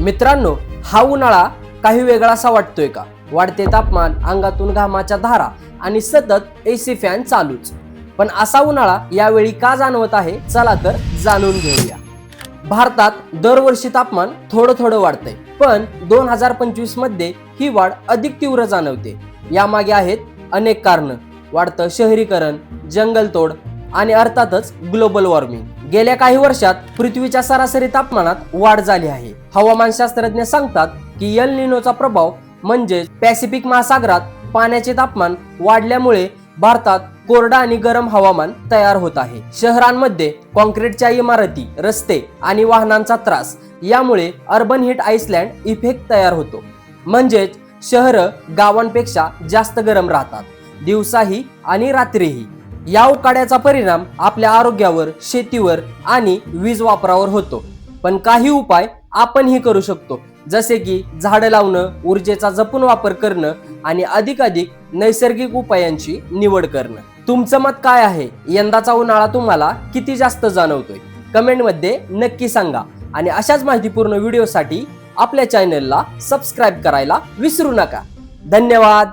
मित्रांनो हा उन्हाळा काही वेगळासा वाटतोय का? वाढते तापमान अंगातून घामाच्या धारा आणि सतत एसी फॅन चालूच. पण असा उन्हाळा यावेळी का जाणवत आहे? चला तर जाणून घेऊया. भारतात दरवर्षी तापमान थोडं थोडं वाढतंय. पण दोन हजार पंचवीसमध्ये ही वाढ अधिक तीव्र जाणवते. यामागे आहेत अनेक कारणं. वाढतं शहरीकरण जंगलतोड आणि अर्थातच ग्लोबल वॉर्मिंग. गेल्या काही वर्षात पृथ्वीच्या सरासरी तापमानात वाढ झाली आहे. हवामानशास्त्रज्ञ सांगतात की यल निनोचा प्रभाव म्हणजे पॅसिफिक महासागरात पाण्याचे तापमान वाढल्यामुळे भारतात कोरडा आणि गरम हवामान तयार होत आहे. शहरांमध्ये कॉन्क्रीटच्या इमारती रस्ते आणि वाहनांचा त्रास यामुळे अर्बन हिट आईसलँड इफेक्ट तयार होतो. म्हणजेच शहरं गावांपेक्षा जास्त गरम राहतात. दिवसाही आणि रात्रीही. या उकाड्याचा परिणाम आपल्या आरोग्यावर शेतीवर आणि वीज वापरावर होतो. पण काही उपाय आपणही करू शकतो. जसे की झाडं लावणं ऊर्जेचा जपून वापर करणं आणि अधिकाधिक नैसर्गिक उपायांची निवड करणं. तुमचं मत काय आहे? यंदाचा उन्हाळा तुम्हाला किती जास्त जाणवतोय? कमेंटमध्ये नक्की सांगा. आणि अशाच माहितीपूर्ण व्हिडिओसाठी आपल्या चॅनलला सबस्क्राईब करायला विसरू नका. धन्यवाद!